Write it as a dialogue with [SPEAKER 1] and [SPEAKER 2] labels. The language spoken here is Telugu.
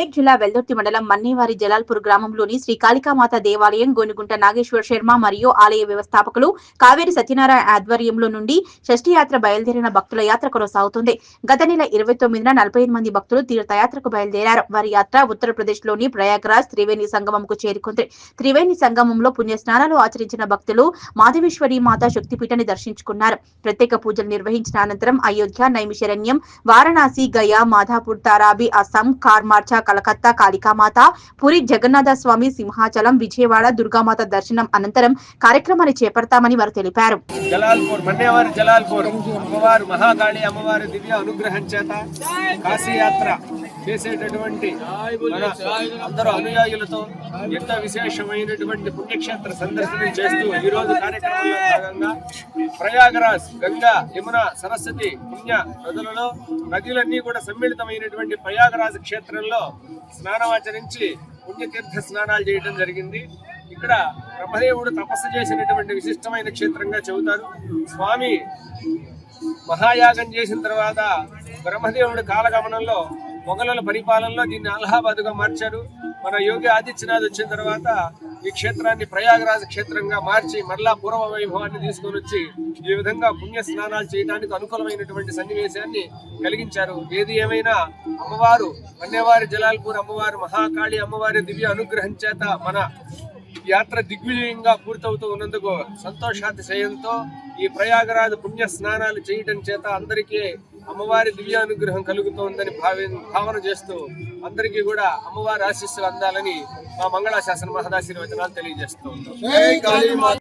[SPEAKER 1] మెదక్ జిల్లా వెల్దుర్తి మండలం మన్నేవారి జలాల్పూర్ గ్రామంలోని శ్రీ కాళికామాత దేవాలయం గోనుగుంట నాగేశ్వర శర్మ మరియు ఆలయ వ్యవస్థాపకులు కావేరి సత్యనారాయణ ఆధ్వర్యంలో నుండి షష్ఠి యాత్ర బయలుదేరిన భక్తుల యాత్ర కొనసాగుతుంది. గత నెల ఇరవై తొమ్మిదిన నలభై ఐదు మంది భక్తులు తీర్థయాత్రకు బయలుదేరారు. వారి యాత్ర ఉత్తరప్రదేశ్లోని ప్రయాగ్రాజ్ త్రివేణి సంగమంకు చేరుకుంది. త్రివేణి సంగమంలో పుణ్య స్నానాలు ఆచరించిన భక్తులు మాధవేశ్వరి మాత శక్తిపీఠాన్ని దర్శించుకున్నారు. ప్రత్యేక పూజలు నిర్వహించిన అనంతరం అయోధ్య నైమిషరణ్యం వారణాసి గయా మాధాపూర్ తారాబి అస్సాం కార్మార్చా కలకత్తా కాళికామాత పూరి జగన్నాథ స్వామి సింహాచలం విజయవాడ దుర్గామాత దర్శనం అనంతరం కార్యక్రమాన్ని చేపడతామని వారు తెలిపారు.
[SPEAKER 2] జలాల్పూర్ జలాల్పూర్ అమ్మవారు మహాకాళి అమ్మవారి దివ్య అనుగ్రహం చేత కాశీయాత్ర చేసేటటువంటి అందరూ అనుయాయులతో ఎంతో విశేషమైనటువంటి పుణ్యక్షేత్ర సందర్శనం చేస్తూ ఈ రోజు కార్యక్రమంలో భాగంగా ప్రయాగరాజ్ గంగా యమున సరస్వతి పుణ్య నదులలో నదులన్నీ కూడా సమ్మిళితమైనటువంటి ప్రయాగరాజ్ క్షేత్రంలో స్నానమాచరించి పుణ్యతీర్థ స్నానాలు చేయడం జరిగింది. ఇక్కడ బ్రహ్మదేవుడు తపస్సు చేసినటువంటి విశిష్టమైన క్షేత్రంగా చెబుతారు. స్వామి మహాయాగం చేసిన తర్వాత బ్రహ్మదేవుడు కాలగమనంలో మొఘలుల పరిపాలనలో దీన్ని అలహాబాద్గా మార్చారు. మన యోగి ఆదిత్యనాథ్ వచ్చిన తర్వాత ఈ క్షేత్రాన్ని ప్రయాగరాజ క్షేత్రంగా మార్చి మరలా పూర్వ వైభవాన్ని తీసుకొని వచ్చి ఈ విధంగా పుణ్య స్నానాలు చేయడానికి అనుకూలమైనటువంటి సన్నివేశాన్ని కలిగించారు. ఏది ఏమైనా అమ్మవారు వన్యవారి జలాల్పూర్ అమ్మవారు మహాకాళి అమ్మవారి దివ్య అనుగ్రహం చేత మన యాత్ర దిగ్విజయంగా పూర్తవుతూ ఉన్నందుకు సంతోషాతిశయంతో ఈ ప్రయాగరాజు పుణ్య స్నానాలు చేయటం చేత అందరికీ అమ్మవారి దివ్య అనుగ్రహం కలుగుతోందని భావి భావన చేస్తూ అందరికీ కూడా అమ్మవారి ఆశీస్సులు అందాలని మా మంగళాశాసన మహదాశీర్వచనాలు తెలియజేస్తూ ఉన్నాం.